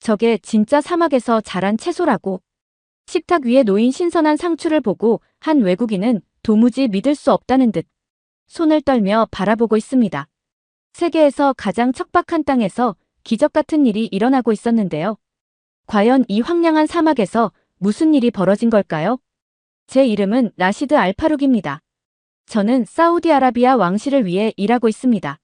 저게 진짜 사막에서 자란 채소라고. 식탁 위에 놓인 신선한 상추를 보고 한 외국인은 도무지 믿을 수 없다는 듯 손을 떨며 바라보고 있습니다. 세계에서 가장 척박한 땅에서 기적 같은 일이 일어나고 있었는데요. 과연 이 황량한 사막에서 무슨 일이 벌어진 걸까요? 제 이름은 라시드 알파룩입니다. 저는 사우디아라비아 왕실을 위해 일하고 있습니다.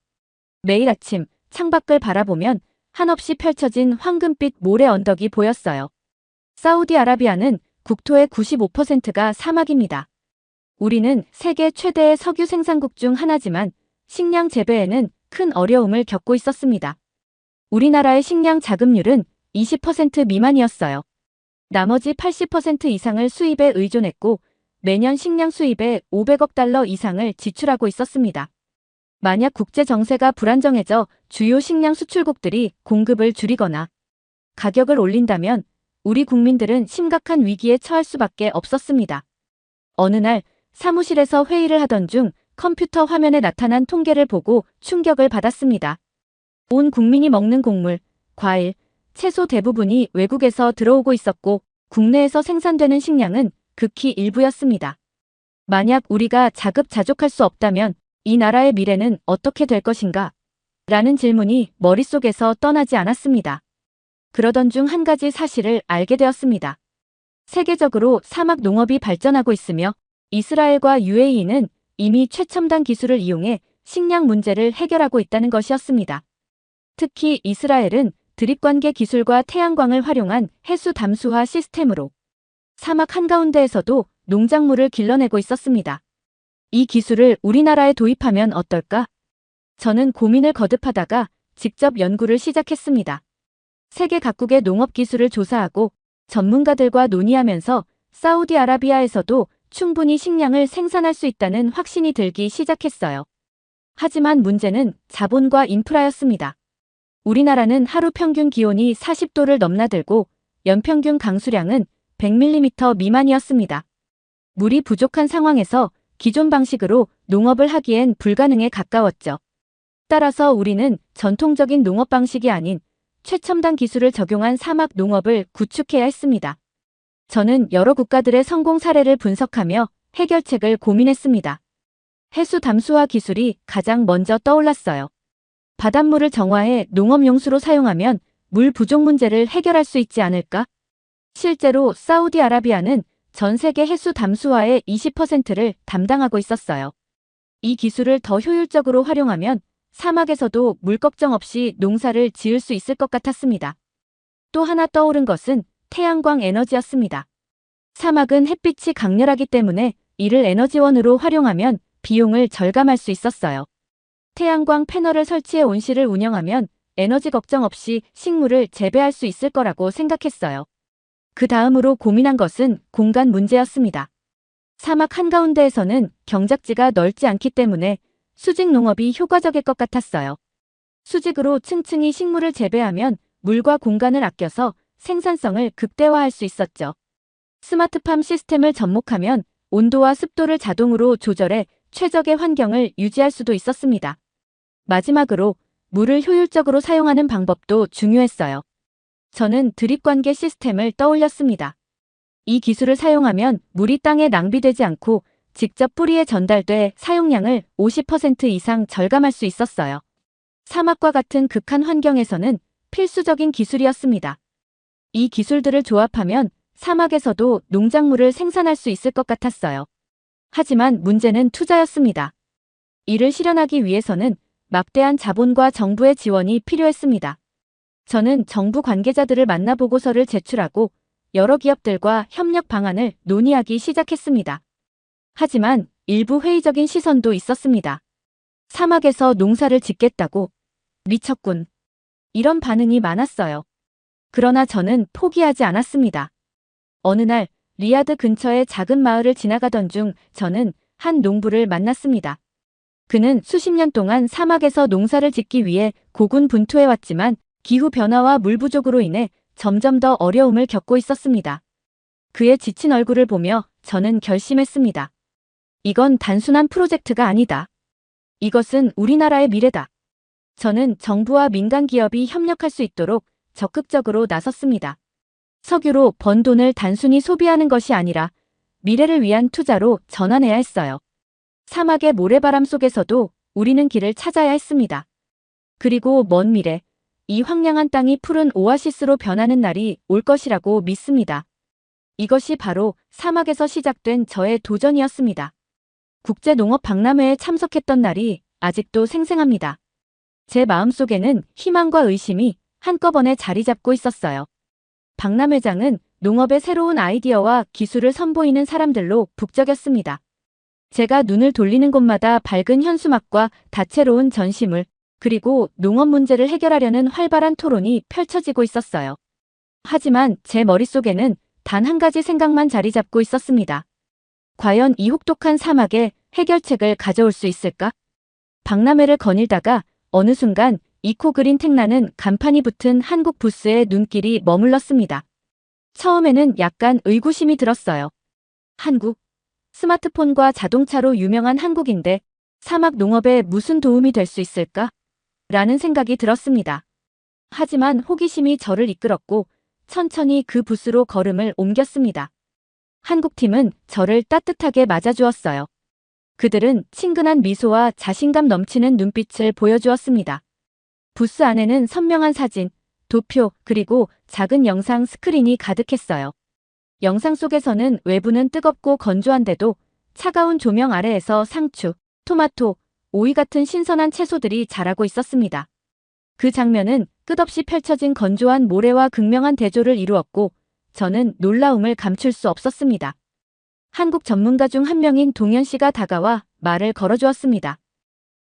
매일 아침 창밖을 바라보면 한없이 펼쳐진 황금빛 모래 언덕이 보였어요. 사우디아라비아는 국토의 95%가 사막입니다. 우리는 세계 최대의 석유 생산국 중 하나지만 식량 재배에는 큰 어려움을 겪고 있었습니다. 우리나라의 식량 자급률은 20% 미만이었어요. 나머지 80% 이상을 수입에 의존했고 매년 식량 수입에 500억 달러 이상을 지출하고 있었습니다. 만약 국제 정세가 불안정해져 주요 식량 수출국들이 공급을 줄이거나 가격을 올린다면 우리 국민들은 심각한 위기에 처할 수밖에 없었습니다. 어느 날 사무실에서 회의를 하던 중 컴퓨터 화면에 나타난 통계를 보고 충격을 받았습니다. 온 국민이 먹는 곡물, 과일, 채소 대부분이 외국에서 들어오고 있었고 국내에서 생산되는 식량은 극히 일부였습니다. 만약 우리가 자급자족할 수 없다면 이 나라의 미래는 어떻게 될 것인가? 라는 질문이 머릿속에서 떠나지 않았습니다. 그러던 중 한 가지 사실을 알게 되었습니다. 세계적으로 사막 농업이 발전하고 있으며 이스라엘과 UAE는 이미 최첨단 기술을 이용해 식량 문제를 해결하고 있다는 것이었습니다. 특히 이스라엘은 드립관계 기술과 태양광을 활용한 해수 담수화 시스템으로 사막 한가운데에서도 농작물을 길러내고 있었습니다. 이 기술을 우리나라에 도입하면 어떨까? 저는 고민을 거듭하다가 직접 연구를 시작했습니다. 세계 각국의 농업 기술을 조사하고 전문가들과 논의하면서 사우디아라비아에서도 충분히 식량을 생산할 수 있다는 확신이 들기 시작했어요. 하지만 문제는 자본과 인프라였습니다. 우리나라는 하루 평균 기온이 40도를 넘나들고 연평균 강수량은 100mm 미만이었습니다. 물이 부족한 상황에서 기존 방식으로 농업을 하기엔 불가능에 가까웠죠. 따라서 우리는 전통적인 농업 방식이 아닌 최첨단 기술을 적용한 사막 농업을 구축해야 했습니다. 저는 여러 국가들의 성공 사례를 분석하며 해결책을 고민했습니다. 해수 담수화 기술이 가장 먼저 떠올랐어요. 바닷물을 정화해 농업용수로 사용하면 물 부족 문제를 해결할 수 있지 않을까? 실제로 사우디아라비아는 전 세계 해수 담수화의 20%를 담당하고 있었어요. 이 기술을 더 효율적으로 활용하면 사막에서도 물 걱정 없이 농사를 지을 수 있을 것 같았습니다. 또 하나 떠오른 것은 태양광 에너지였습니다. 사막은 햇빛이 강렬하기 때문에 이를 에너지원으로 활용하면 비용을 절감할 수 있었어요. 태양광 패널을 설치해 온실을 운영하면 에너지 걱정 없이 식물을 재배할 수 있을 거라고 생각했어요. 그 다음으로 고민한 것은 공간 문제였습니다. 사막 한가운데에서는 경작지가 넓지 않기 때문에 수직 농업이 효과적일 것 같았어요. 수직으로 층층이 식물을 재배하면 물과 공간을 아껴서 생산성을 극대화할 수 있었죠. 스마트팜 시스템을 접목하면 온도와 습도를 자동으로 조절해 최적의 환경을 유지할 수도 있었습니다. 마지막으로 물을 효율적으로 사용하는 방법도 중요했어요. 저는 드립 관계 시스템을 떠올렸습니다. 이 기술을 사용하면 물이 땅에 낭비되지 않고 직접 뿌리에 전달돼 사용량을 50% 이상 절감할 수 있었어요. 사막과 같은 극한 환경에서는 필수적인 기술이었습니다. 이 기술들을 조합하면 사막에서도 농작물을 생산할 수 있을 것 같았어요. 하지만 문제는 투자였습니다. 이를 실현하기 위해서는 막대한 자본과 정부의 지원이 필요했습니다. 저는 정부 관계자들을 만나 보고서를 제출하고 여러 기업들과 협력 방안을 논의하기 시작했습니다. 하지만 일부 회의적인 시선도 있었습니다. 사막에서 농사를 짓겠다고 미쳤군. 이런 반응이 많았어요. 그러나 저는 포기하지 않았습니다. 어느 날 리야드 근처의 작은 마을을 지나가던 중 저는 한 농부를 만났습니다. 그는 수십 년 동안 사막에서 농사를 짓기 위해 고군분투해왔지만 기후 변화와 물 부족으로 인해 점점 더 어려움을 겪고 있었습니다. 그의 지친 얼굴을 보며 저는 결심했습니다. 이건 단순한 프로젝트가 아니다. 이것은 우리나라의 미래다. 저는 정부와 민간 기업이 협력할 수 있도록 적극적으로 나섰습니다. 석유로 번 돈을 단순히 소비하는 것이 아니라 미래를 위한 투자로 전환해야 했어요. 사막의 모래바람 속에서도 우리는 길을 찾아야 했습니다. 그리고 먼 미래, 이 황량한 땅이 푸른 오아시스로 변하는 날이 올 것이라고 믿습니다. 이것이 바로 사막에서 시작된 저의 도전이었습니다. 국제농업 박람회에 참석했던 날이 아직도 생생합니다. 제 마음속에는 희망과 의심이 한꺼번에 자리 잡고 있었어요. 박람회장은 농업의 새로운 아이디어와 기술을 선보이는 사람들로 북적였습니다. 제가 눈을 돌리는 곳마다 밝은 현수막과 다채로운 전시물, 그리고 농업 문제를 해결하려는 활발한 토론이 펼쳐지고 있었어요. 하지만 제 머릿속에는 단 한 가지 생각만 자리 잡고 있었습니다. 과연 이 혹독한 사막에 해결책을 가져올 수 있을까? 박람회를 거닐다가 어느 순간 이코그린 택라는 간판이 붙은 한국 부스에 눈길이 머물렀습니다. 처음에는 약간 의구심이 들었어요. 한국? 스마트폰과 자동차로 유명한 한국인데 사막 농업에 무슨 도움이 될 수 있을까? 라는 생각이 들었습니다. 하지만 호기심이 저를 이끌었고 천천히 그 부스로 걸음을 옮겼습니다. 한국팀은 저를 따뜻하게 맞아주었어요. 그들은 친근한 미소와 자신감 넘치는 눈빛을 보여주었습니다. 부스 안에는 선명한 사진, 도표, 그리고 작은 영상 스크린이 가득했어요. 영상 속에서는 외부는 뜨겁고 건조한데도 차가운 조명 아래에서 상추, 토마토, 오이 같은 신선한 채소들이 자라고 있었습니다. 그 장면은 끝없이 펼쳐진 건조한 모래와 극명한 대조를 이루었고 저는 놀라움을 감출 수 없었습니다. 한국 전문가 중 한 명인 동현 씨가 다가와 말을 걸어주었습니다.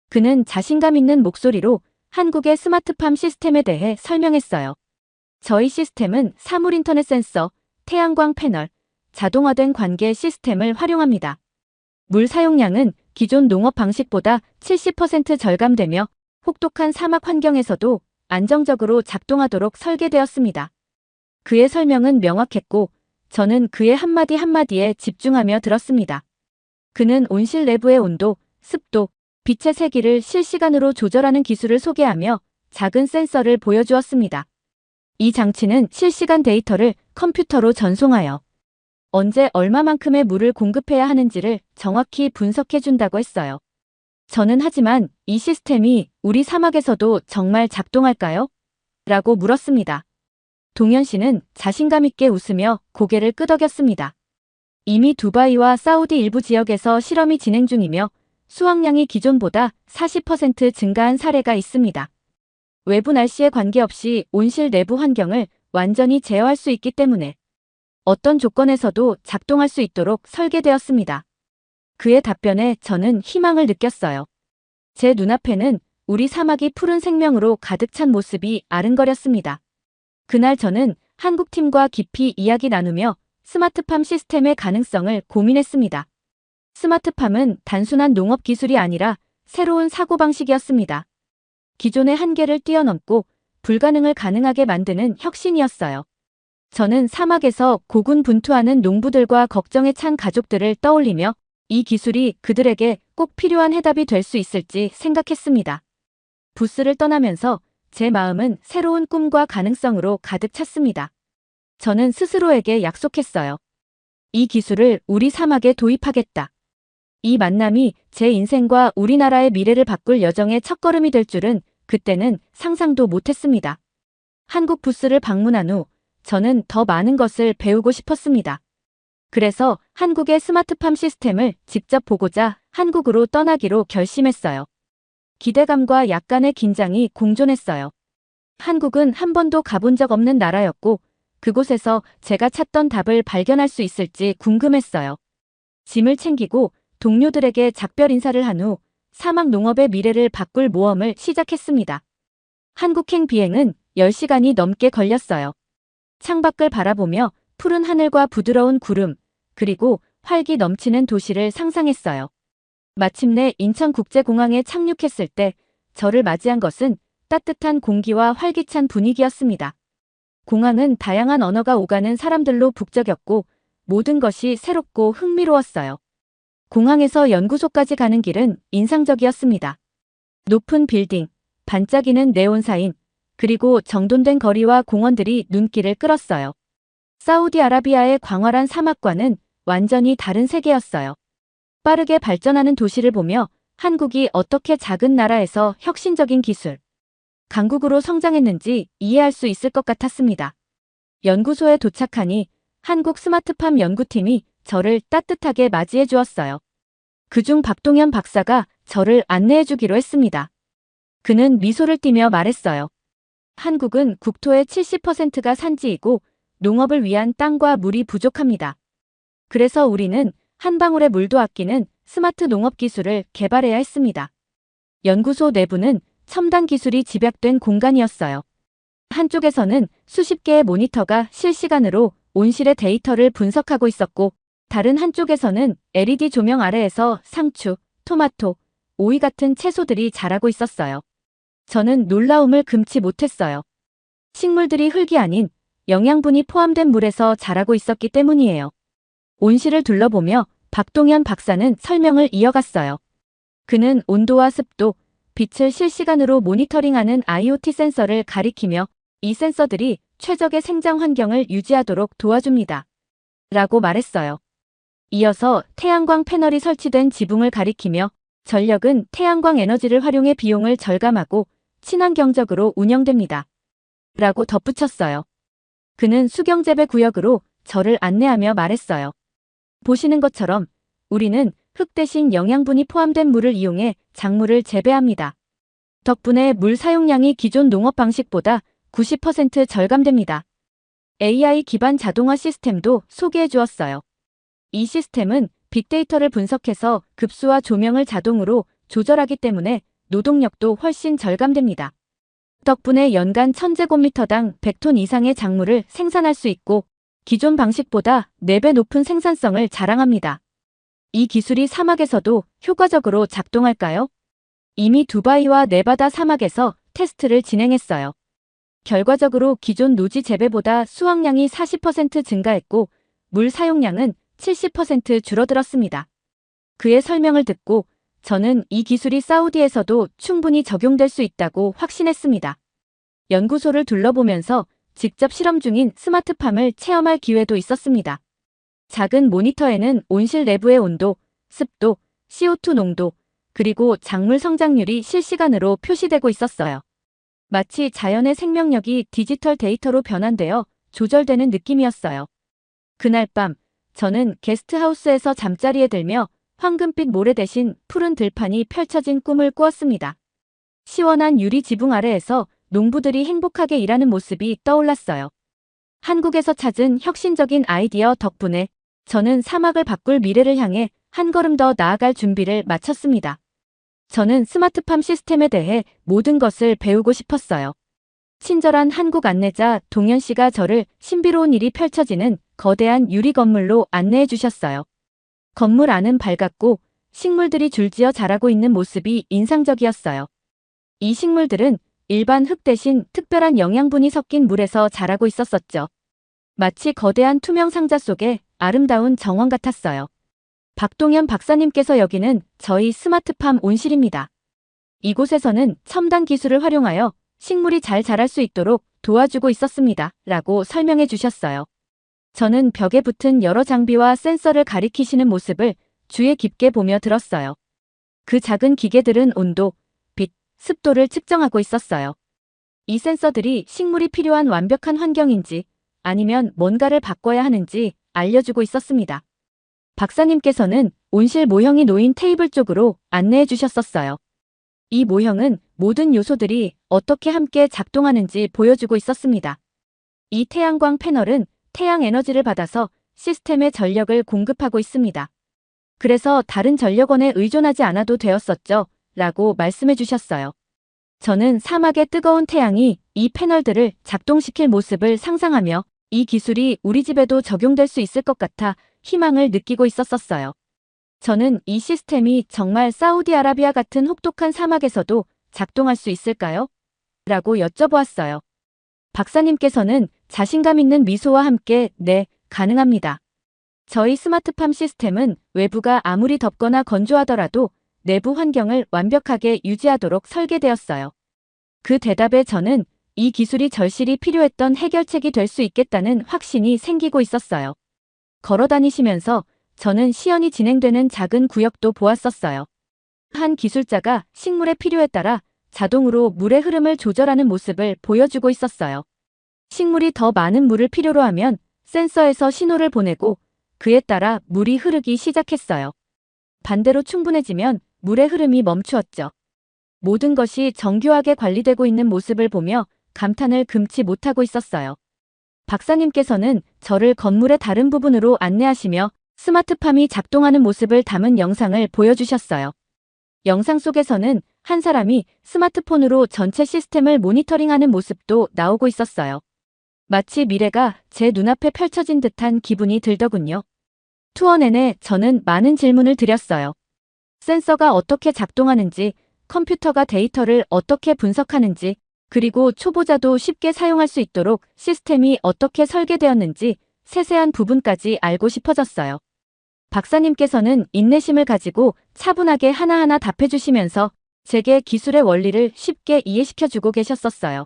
그는 자신감 있는 목소리로 한국의 스마트팜 시스템에 대해 설명했어요. 저희 시스템은 사물 인터넷 센서, 태양광 패널, 자동화된 관계 시스템을 활용합니다. 물 사용량은 기존 농업 방식보다 70% 절감되며 혹독한 사막 환경에서도 안정적으로 작동하도록 설계되었습니다. 그의 설명은 명확했고 저는 그의 한마디 한마디에 집중하며 들었습니다. 그는 온실 내부의 온도, 습도, 빛의 세기를 실시간으로 조절하는 기술을 소개하며 작은 센서를 보여주었습니다. 이 장치는 실시간 데이터를 컴퓨터로 전송하여 언제 얼마만큼의 물을 공급해야 하는지를 정확히 분석해 준다고 했어요. 저는 하지만 이 시스템이 우리 사막에서도 정말 작동할까요? 라고 물었습니다. 동현 씨는 자신감 있게 웃으며 고개를 끄덕였습니다. 이미 두바이와 사우디 일부 지역에서 실험이 진행 중이며 수확량이 기존보다 40% 증가한 사례가 있습니다. 외부 날씨에 관계없이 온실 내부 환경을 완전히 제어할 수 있기 때문에 어떤 조건에서도 작동할 수 있도록 설계되었습니다. 그의 답변에 저는 희망을 느꼈어요. 제 눈앞에는 우리 사막이 푸른 생명으로 가득 찬 모습이 아른거렸습니다. 그날 저는 한국팀과 깊이 이야기 나누며 스마트팜 시스템의 가능성을 고민했습니다. 스마트팜은 단순한 농업 기술이 아니라 새로운 사고방식이었습니다. 기존의 한계를 뛰어넘고 불가능을 가능하게 만드는 혁신이었어요. 저는 사막에서 고군분투하는 농부들과 걱정에 찬 가족들을 떠올리며 이 기술이 그들에게 꼭 필요한 해답이 될 수 있을지 생각했습니다. 부스를 떠나면서 제 마음은 새로운 꿈과 가능성으로 가득 찼습니다. 저는 스스로에게 약속했어요. 이 기술을 우리 사막에 도입하겠다. 이 만남이 제 인생과 우리나라의 미래를 바꿀 여정의 첫걸음이 될 줄은 그때는 상상도 못했습니다. 한국 부스를 방문한 후 저는 더 많은 것을 배우고 싶었습니다. 그래서 한국의 스마트팜 시스템을 직접 보고자 한국으로 떠나기로 결심했어요. 기대감과 약간의 긴장이 공존했어요. 한국은 한 번도 가본 적 없는 나라였고 그곳에서 제가 찾던 답을 발견할 수 있을지 궁금했어요. 짐을 챙기고 동료들에게 작별 인사를 한 후 사막 농업의 미래를 바꿀 모험을 시작했습니다. 한국행 비행은 10시간이 넘게 걸렸어요. 창밖을 바라보며 푸른 하늘과 부드러운 구름, 그리고 활기 넘치는 도시를 상상했어요. 마침내 인천국제공항에 착륙했을 때 저를 맞이한 것은 따뜻한 공기와 활기찬 분위기였습니다. 공항은 다양한 언어가 오가는 사람들로 북적였고 모든 것이 새롭고 흥미로웠어요. 공항에서 연구소까지 가는 길은 인상적이었습니다. 높은 빌딩, 반짝이는 네온 사인, 그리고 정돈된 거리와 공원들이 눈길을 끌었어요. 사우디아라비아의 광활한 사막과는 완전히 다른 세계였어요. 빠르게 발전하는 도시를 보며 한국이 어떻게 작은 나라에서 혁신적인 기술, 강국으로 성장했는지 이해할 수 있을 것 같았습니다. 연구소에 도착하니 한국 스마트팜 연구팀이 저를 따뜻하게 맞이해 주었어요. 그중 박동현 박사가 저를 안내해 주기로 했습니다. 그는 미소를 띠며 말했어요. 한국은 국토의 70%가 산지이고 농업을 위한 땅과 물이 부족합니다. 그래서 우리는 한 방울의 물도 아끼는 스마트 농업 기술을 개발해야 했습니다. 연구소 내부는 첨단 기술이 집약된 공간이었어요. 한쪽에서는 수십 개의 모니터가 실시간으로 온실의 데이터를 분석하고 있었고, 다른 한쪽에서는 LED 조명 아래에서 상추, 토마토, 오이 같은 채소들이 자라고 있었어요. 저는 놀라움을 금치 못했어요. 식물들이 흙이 아닌 영양분이 포함된 물에서 자라고 있었기 때문이에요. 온실을 둘러보며 박동현 박사는 설명을 이어갔어요. 그는 온도와 습도, 빛을 실시간으로 모니터링하는 IoT 센서를 가리키며 이 센서들이 최적의 생장 환경을 유지하도록 도와줍니다. 라고 말했어요. 이어서 태양광 패널이 설치된 지붕을 가리키며 전력은 태양광 에너지를 활용해 비용을 절감하고 친환경적으로 운영됩니다. 라고 덧붙였어요. 그는 수경재배 구역으로 저를 안내하며 말했어요. 보시는 것처럼 우리는 흙 대신 영양분이 포함된 물을 이용해 작물을 재배합니다. 덕분에 물 사용량이 기존 농업 방식보다 90% 절감됩니다. AI 기반 자동화 시스템도 소개해 주었어요. 이 시스템은 빅데이터를 분석해서 급수와 조명을 자동으로 조절하기 때문에 노동력도 훨씬 절감됩니다. 덕분에 연간 1000제곱미터당 100톤 이상의 작물을 생산할 수 있고 기존 방식보다 4배 높은 생산성을 자랑합니다. 이 기술이 사막에서도 효과적으로 작동할까요? 이미 두바이와 네바다 사막에서 테스트를 진행했어요. 결과적으로 기존 노지 재배보다 수확량이 40% 증가했고 물 사용량은 70% 줄어들었습니다. 그의 설명을 듣고 저는 이 기술이 사우디에서도 충분히 적용될 수 있다고 확신했습니다. 연구소를 둘러보면서 직접 실험 중인 스마트팜을 체험할 기회도 있었습니다. 작은 모니터에는 온실 내부의 온도, 습도, CO2 농도, 그리고 작물 성장률이 실시간으로 표시되고 있었어요. 마치 자연의 생명력이 디지털 데이터로 변환되어 조절되는 느낌이었어요. 그날 밤, 저는 게스트하우스에서 잠자리에 들며 황금빛 모래 대신 푸른 들판이 펼쳐진 꿈을 꾸었습니다. 시원한 유리 지붕 아래에서 농부들이 행복하게 일하는 모습이 떠올랐어요. 한국에서 찾은 혁신적인 아이디어 덕분에 저는 사막을 바꿀 미래를 향해 한 걸음 더 나아갈 준비를 마쳤습니다. 저는 스마트팜 시스템에 대해 모든 것을 배우고 싶었어요. 친절한 한국 안내자 동현 씨가 저를 신비로운 일이 펼쳐지는 거대한 유리 건물로 안내해 주셨어요. 건물 안은 밝았고 식물들이 줄지어 자라고 있는 모습이 인상적이었어요. 이 식물들은 일반 흙 대신 특별한 영양분이 섞인 물에서 자라고 있었었죠. 마치 거대한 투명 상자 속에 아름다운 정원 같았어요. 박동현 박사님께서 여기는 저희 스마트팜 온실입니다. 이곳에서는 첨단 기술을 활용하여 식물이 잘 자랄 수 있도록 도와주고 있었습니다. 라고 설명해 주셨어요. 저는 벽에 붙은 여러 장비와 센서를 가리키시는 모습을 주의 깊게 보며 들었어요. 그 작은 기계들은 온도, 빛, 습도를 측정하고 있었어요. 이 센서들이 식물이 필요한 완벽한 환경인지 아니면 뭔가를 바꿔야 하는지 알려주고 있었습니다. 박사님께서는 온실 모형이 놓인 테이블 쪽으로 안내해 주셨었어요. 이 모형은 모든 요소들이 어떻게 함께 작동하는지 보여주고 있었습니다. 이 태양광 패널은 태양 에너지를 받아서 시스템에 전력을 공급하고 있습니다. 그래서 다른 전력원에 의존하지 않아도 되었었죠. 라고 말씀해 주셨어요. 저는 사막의 뜨거운 태양이 이 패널들을 작동시킬 모습을 상상하며 이 기술이 우리 집에도 적용될 수 있을 것 같아 희망을 느끼고 있었었어요. 저는 이 시스템이 정말 사우디아라비아 같은 혹독한 사막에서도 작동할 수 있을까요? 라고 여쭤보았어요. 박사님께서는 자신감 있는 미소와 함께 네, 가능합니다. 저희 스마트팜 시스템은 외부가 아무리 덥거나 건조하더라도 내부 환경을 완벽하게 유지하도록 설계되었어요. 그 대답에 저는 이 기술이 절실히 필요했던 해결책이 될 수 있겠다는 확신이 생기고 있었어요. 걸어 다니시면서 저는 시연이 진행되는 작은 구역도 보았었어요. 한 기술자가 식물의 필요에 따라 자동으로 물의 흐름을 조절하는 모습을 보여주고 있었어요. 식물이 더 많은 물을 필요로 하면 센서에서 신호를 보내고 그에 따라 물이 흐르기 시작했어요. 반대로 충분해지면 물의 흐름이 멈추었죠. 모든 것이 정교하게 관리되고 있는 모습을 보며 감탄을 금치 못하고 있었어요. 박사님께서는 저를 건물의 다른 부분으로 안내하시며 스마트팜이 작동하는 모습을 담은 영상을 보여주셨어요. 영상 속에서는 한 사람이 스마트폰으로 전체 시스템을 모니터링하는 모습도 나오고 있었어요. 마치 미래가 제 눈앞에 펼쳐진 듯한 기분이 들더군요. 투어 내내 저는 많은 질문을 드렸어요. 센서가 어떻게 작동하는지, 컴퓨터가 데이터를 어떻게 분석하는지, 그리고 초보자도 쉽게 사용할 수 있도록 시스템이 어떻게 설계되었는지 세세한 부분까지 알고 싶어졌어요. 박사님께서는 인내심을 가지고 차분하게 하나하나 답해주시면서 제게 기술의 원리를 쉽게 이해시켜주고 계셨었어요.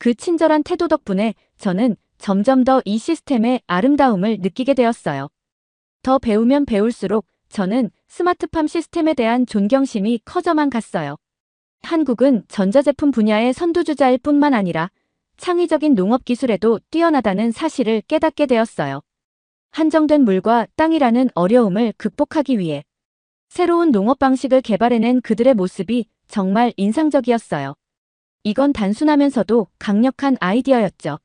그 친절한 태도 덕분에 저는 점점 더 이 시스템의 아름다움을 느끼게 되었어요. 더 배우면 배울수록 저는 스마트팜 시스템에 대한 존경심이 커져만 갔어요. 한국은 전자제품 분야의 선두주자일 뿐만 아니라 창의적인 농업 기술에도 뛰어나다는 사실을 깨닫게 되었어요. 한정된 물과 땅이라는 어려움을 극복하기 위해 새로운 농업 방식을 개발해낸 그들의 모습이 정말 인상적이었어요. 이건 단순하면서도 강력한 아이디어였죠.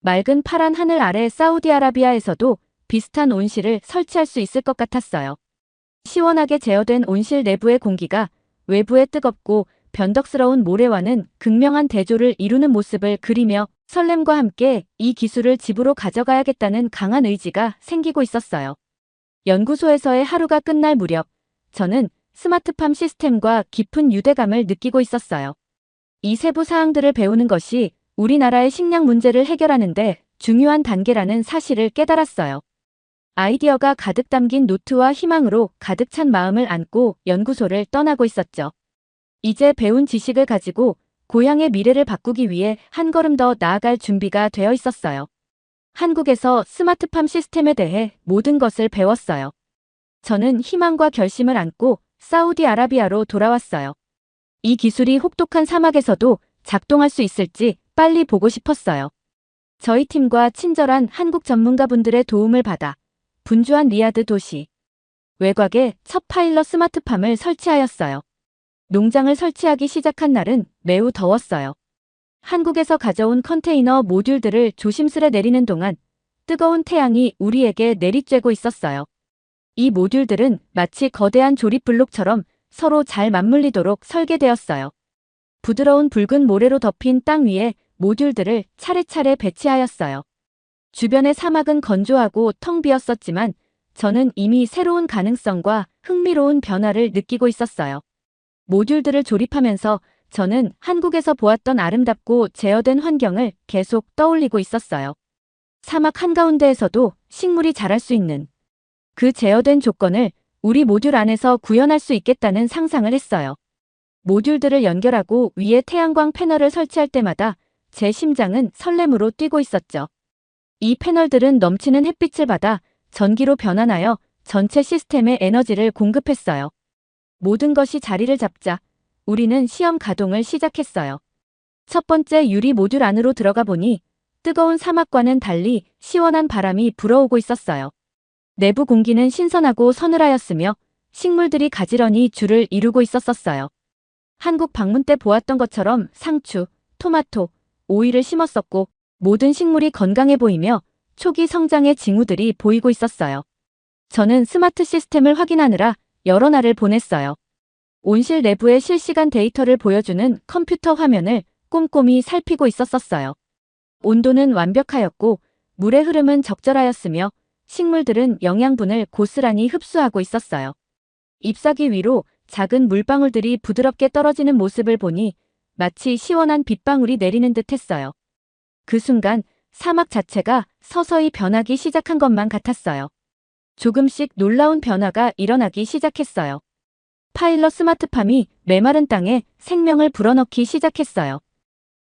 맑은 파란 하늘 아래 사우디아라비아에서도 비슷한 온실을 설치할 수 있을 것 같았어요. 시원하게 제어된 온실 내부의 공기가 외부의 뜨겁고 변덕스러운 모래와는 극명한 대조를 이루는 모습을 그리며 설렘과 함께 이 기술을 집으로 가져가야겠다는 강한 의지가 생기고 있었어요. 연구소에서의 하루가 끝날 무렵 저는 스마트팜 시스템과 깊은 유대감을 느끼고 있었어요. 이 세부 사항들을 배우는 것이 우리나라의 식량 문제를 해결하는데 중요한 단계라는 사실을 깨달았어요. 아이디어가 가득 담긴 노트와 희망으로 가득 찬 마음을 안고 연구소를 떠나고 있었죠. 이제 배운 지식을 가지고 고향의 미래를 바꾸기 위해 한 걸음 더 나아갈 준비가 되어 있었어요. 한국에서 스마트팜 시스템에 대해 모든 것을 배웠어요. 저는 희망과 결심을 안고 사우디아라비아로 돌아왔어요. 이 기술이 혹독한 사막에서도 작동할 수 있을지 빨리 보고 싶었어요. 저희 팀과 친절한 한국 전문가분들의 도움을 받아 분주한 리야드 도시 외곽에 첫 파일럿 스마트팜을 설치하였어요. 농장을 설치하기 시작한 날은 매우 더웠어요. 한국에서 가져온 컨테이너 모듈들을 조심스레 내리는 동안 뜨거운 태양이 우리에게 내리쬐고 있었어요. 이 모듈들은 마치 거대한 조립 블록처럼 서로 잘 맞물리도록 설계되었어요. 부드러운 붉은 모래로 덮인 땅 위에 모듈들을 차례차례 배치하였어요. 주변의 사막은 건조하고 텅 비었었지만 저는 이미 새로운 가능성과 흥미로운 변화를 느끼고 있었어요. 모듈들을 조립하면서 저는 한국에서 보았던 아름답고 제어된 환경을 계속 떠올리고 있었어요. 사막 한가운데에서도 식물이 자랄 수 있는 그 제어된 조건을 우리 모듈 안에서 구현할 수 있겠다는 상상을 했어요. 모듈들을 연결하고 위에 태양광 패널을 설치할 때마다 제 심장은 설렘으로 뛰고 있었죠. 이 패널들은 넘치는 햇빛을 받아 전기로 변환하여 전체 시스템에 에너지를 공급했어요. 모든 것이 자리를 잡자 우리는 시험 가동을 시작했어요. 첫 번째 유리 모듈 안으로 들어가 보니 뜨거운 사막과는 달리 시원한 바람이 불어오고 있었어요. 내부 공기는 신선하고 서늘하였으며 식물들이 가지런히 줄을 이루고 있었었어요. 한국 방문 때 보았던 것처럼 상추, 토마토, 오이를 심었었고 모든 식물이 건강해 보이며 초기 성장의 징후들이 보이고 있었어요. 저는 스마트 시스템을 확인하느라 여러 날을 보냈어요. 온실 내부의 실시간 데이터를 보여주는 컴퓨터 화면을 꼼꼼히 살피고 있었었어요. 온도는 완벽하였고 물의 흐름은 적절하였으며 식물들은 영양분을 고스란히 흡수하고 있었어요. 잎사귀 위로 작은 물방울들이 부드럽게 떨어지는 모습을 보니 마치 시원한 빗방울이 내리는 듯 했어요. 그 순간 사막 자체가 서서히 변하기 시작한 것만 같았어요. 조금씩 놀라운 변화가 일어나기 시작했어요. 파일럿 스마트팜이 메마른 땅에 생명을 불어넣기 시작했어요.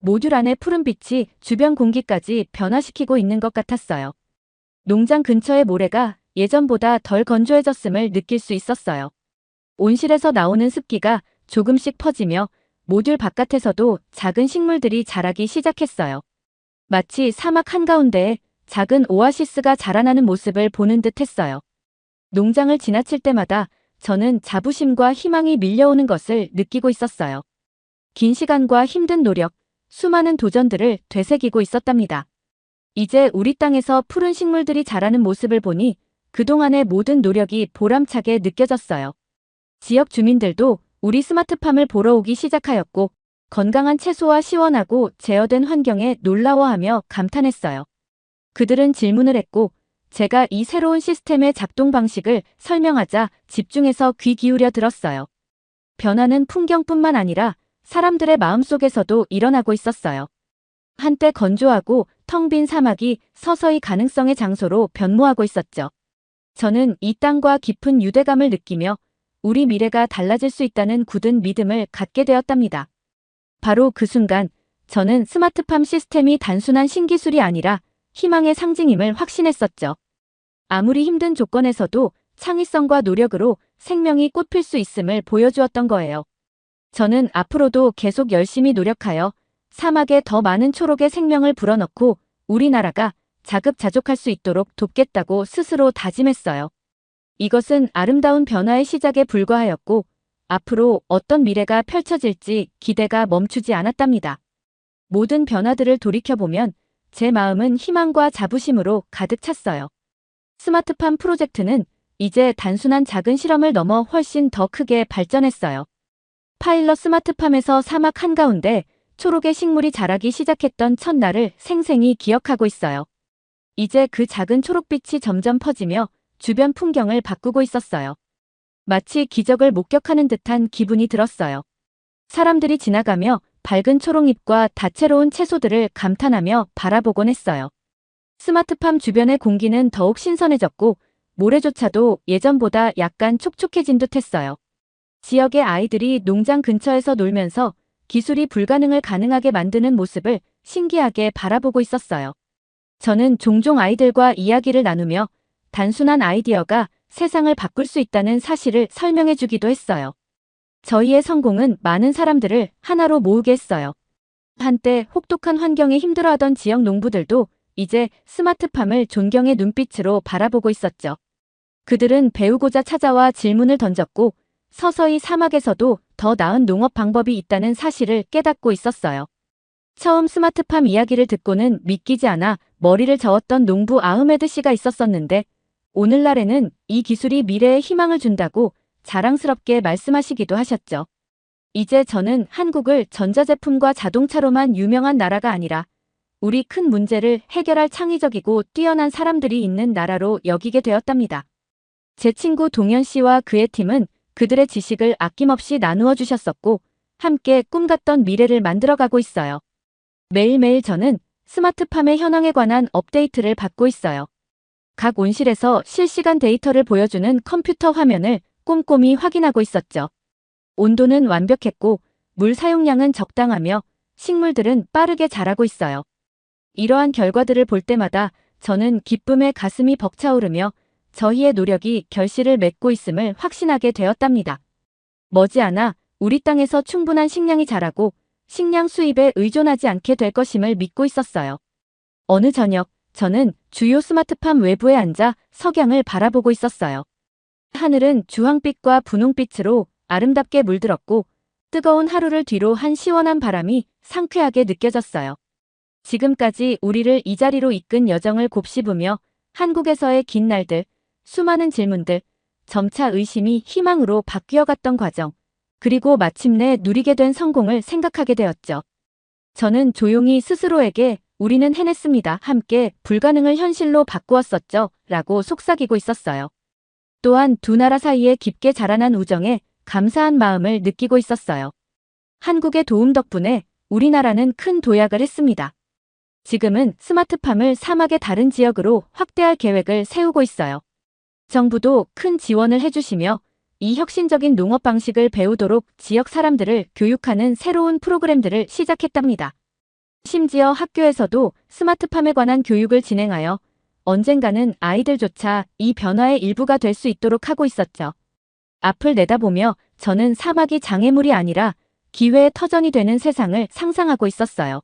모듈 안의 푸른빛이 주변 공기까지 변화시키고 있는 것 같았어요. 농장 근처의 모래가 예전보다 덜 건조해졌음을 느낄 수 있었어요. 온실에서 나오는 습기가 조금씩 퍼지며 모듈 바깥에서도 작은 식물들이 자라기 시작했어요. 마치 사막 한가운데에 작은 오아시스가 자라나는 모습을 보는 듯 했어요. 농장을 지나칠 때마다 저는 자부심과 희망이 밀려오는 것을 느끼고 있었어요. 긴 시간과 힘든 노력, 수많은 도전들을 되새기고 있었답니다. 이제 우리 땅에서 푸른 식물들이 자라는 모습을 보니 그동안의 모든 노력이 보람차게 느껴졌어요. 지역 주민들도 우리 스마트팜을 보러 오기 시작하였고 건강한 채소와 시원하고 제어된 환경에 놀라워하며 감탄했어요. 그들은 질문을 했고 제가 이 새로운 시스템의 작동 방식을 설명하자 집중해서 귀 기울여 들었어요. 변화는 풍경뿐만 아니라 사람들의 마음속에서도 일어나고 있었어요. 한때 건조하고 텅 빈 사막이 서서히 가능성의 장소로 변모하고 있었죠. 저는 이 땅과 깊은 유대감을 느끼며 우리 미래가 달라질 수 있다는 굳은 믿음을 갖게 되었답니다. 바로 그 순간 저는 스마트팜 시스템이 단순한 신기술이 아니라 희망의 상징임을 확신했었죠. 아무리 힘든 조건에서도 창의성과 노력으로 생명이 꽃필 수 있음을 보여주었던 거예요. 저는 앞으로도 계속 열심히 노력하여 사막에 더 많은 초록의 생명을 불어넣고 우리나라가 자급자족할 수 있도록 돕겠다고 스스로 다짐했어요. 이것은 아름다운 변화의 시작에 불과하였고 앞으로 어떤 미래가 펼쳐질지 기대가 멈추지 않았답니다. 모든 변화들을 돌이켜보면 제 마음은 희망과 자부심으로 가득 찼어요. 스마트팜 프로젝트는 이제 단순한 작은 실험을 넘어 훨씬 더 크게 발전했어요. 파일럿 스마트팜에서 사막 한가운데 초록의 식물이 자라기 시작했던 첫날을 생생히 기억하고 있어요. 이제 그 작은 초록빛이 점점 퍼지며 주변 풍경을 바꾸고 있었어요. 마치 기적을 목격하는 듯한 기분이 들었어요. 사람들이 지나가며 밝은 초록잎과 다채로운 채소들을 감탄하며 바라보곤 했어요. 스마트팜 주변의 공기는 더욱 신선해졌고 모래조차도 예전보다 약간 촉촉해진 듯 했어요. 지역의 아이들이 농장 근처에서 놀면서 기술이 불가능을 가능하게 만드는 모습을 신기하게 바라보고 있었어요. 저는 종종 아이들과 이야기를 나누며 단순한 아이디어가 세상을 바꿀 수 있다는 사실을 설명해 주기도 했어요. 저희의 성공은 많은 사람들을 하나로 모으게 했어요. 한때 혹독한 환경에 힘들어하던 지역 농부들도 이제 스마트팜을 존경의 눈빛으로 바라보고 있었죠. 그들은 배우고자 찾아와 질문을 던졌고 서서히 사막에서도 더 나은 농업 방법이 있다는 사실을 깨닫고 있었어요. 처음 스마트팜 이야기를 듣고는 믿기지 않아 머리를 저었던 농부 아흐메드 씨가 있었었는데 오늘날에는 이 기술이 미래에 희망을 준다고 자랑스럽게 말씀하시기도 하셨죠. 이제 저는 한국을 전자제품과 자동차로만 유명한 나라가 아니라 우리 큰 문제를 해결할 창의적이고 뛰어난 사람들이 있는 나라로 여기게 되었답니다. 제 친구 동현 씨와 그의 팀은 그들의 지식을 아낌없이 나누어 주셨었고 함께 꿈같던 미래를 만들어가고 있어요. 매일매일 저는 스마트팜의 현황에 관한 업데이트를 받고 있어요. 각 온실에서 실시간 데이터를 보여주는 컴퓨터 화면을 꼼꼼히 확인하고 있었죠. 온도는 완벽했고 물 사용량은 적당하며 식물들은 빠르게 자라고 있어요. 이러한 결과들을 볼 때마다 저는 기쁨에 가슴이 벅차오르며 저희의 노력이 결실을 맺고 있음을 확신하게 되었답니다. 머지않아 우리 땅에서 충분한 식량이 자라고 식량 수입에 의존하지 않게 될 것임을 믿고 있었어요. 어느 저녁 저는 주요 스마트팜 외부에 앉아 석양을 바라보고 있었어요. 하늘은 주황빛과 분홍빛으로 아름답게 물들었고 뜨거운 하루를 뒤로 한 시원한 바람이 상쾌하게 느껴졌어요. 지금까지 우리를 이 자리로 이끈 여정을 곱씹으며 한국에서의 긴 날들, 수많은 질문들, 점차 의심이 희망으로 바뀌어갔던 과정, 그리고 마침내 누리게 된 성공을 생각하게 되었죠. 저는 조용히 스스로에게 우리는 해냈습니다. 함께 불가능을 현실로 바꾸었었죠. 라고 속삭이고 있었어요. 또한 두 나라 사이에 깊게 자라난 우정에 감사한 마음을 느끼고 있었어요. 한국의 도움 덕분에 우리나라는 큰 도약을 했습니다. 지금은 스마트팜을 사막의 다른 지역으로 확대할 계획을 세우고 있어요. 정부도 큰 지원을 해주시며 이 혁신적인 농업 방식을 배우도록 지역 사람들을 교육하는 새로운 프로그램들을 시작했답니다. 심지어 학교에서도 스마트팜에 관한 교육을 진행하여 언젠가는 아이들조차 이 변화의 일부가 될 수 있도록 하고 있었죠. 앞을 내다보며 저는 사막이 장애물이 아니라 기회의 터전이 되는 세상을 상상하고 있었어요.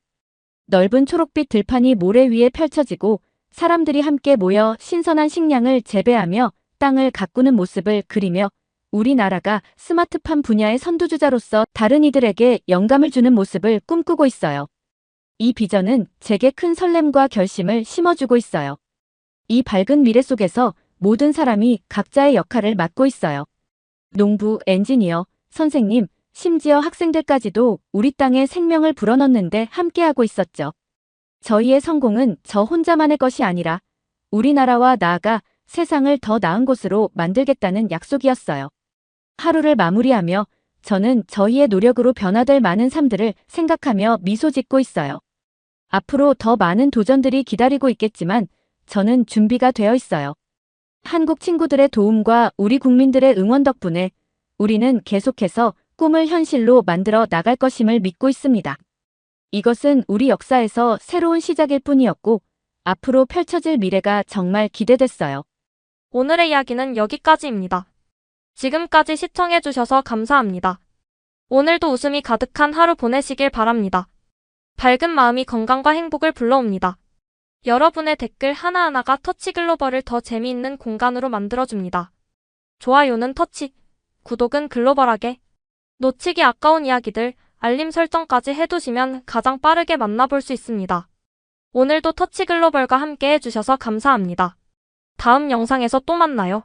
넓은 초록빛 들판이 모래 위에 펼쳐지고 사람들이 함께 모여 신선한 식량을 재배하며 땅을 가꾸는 모습을 그리며 우리나라가 스마트팜 분야의 선두주자로서 다른 이들에게 영감을 주는 모습을 꿈꾸고 있어요. 이 비전은 제게 큰 설렘과 결심을 심어주고 있어요. 이 밝은 미래 속에서 모든 사람이 각자의 역할을 맡고 있어요. 농부, 엔지니어, 선생님, 심지어 학생들까지도 우리 땅에 생명을 불어넣는데 함께하고 있었죠. 저희의 성공은 저 혼자만의 것이 아니라 우리나라와 나아가 세상을 더 나은 곳으로 만들겠다는 약속이었어요. 하루를 마무리하며 저는 저희의 노력으로 변화될 많은 삶들을 생각하며 미소 짓고 있어요. 앞으로 더 많은 도전들이 기다리고 있겠지만 저는 준비가 되어 있어요. 한국 친구들의 도움과 우리 국민들의 응원 덕분에 우리는 계속해서 꿈을 현실로 만들어 나갈 것임을 믿고 있습니다. 이것은 우리 역사에서 새로운 시작일 뿐이었고 앞으로 펼쳐질 미래가 정말 기대됐어요. 오늘의 이야기는 여기까지입니다. 지금까지 시청해주셔서 감사합니다. 오늘도 웃음이 가득한 하루 보내시길 바랍니다. 밝은 마음이 건강과 행복을 불러옵니다. 여러분의 댓글 하나하나가 터치 글로벌을 더 재미있는 공간으로 만들어줍니다. 좋아요는 터치, 구독은 글로벌하게. 놓치기 아까운 이야기들, 알림 설정까지 해두시면 가장 빠르게 만나볼 수 있습니다. 오늘도 터치 글로벌과 함께 해주셔서 감사합니다. 다음 영상에서 또 만나요.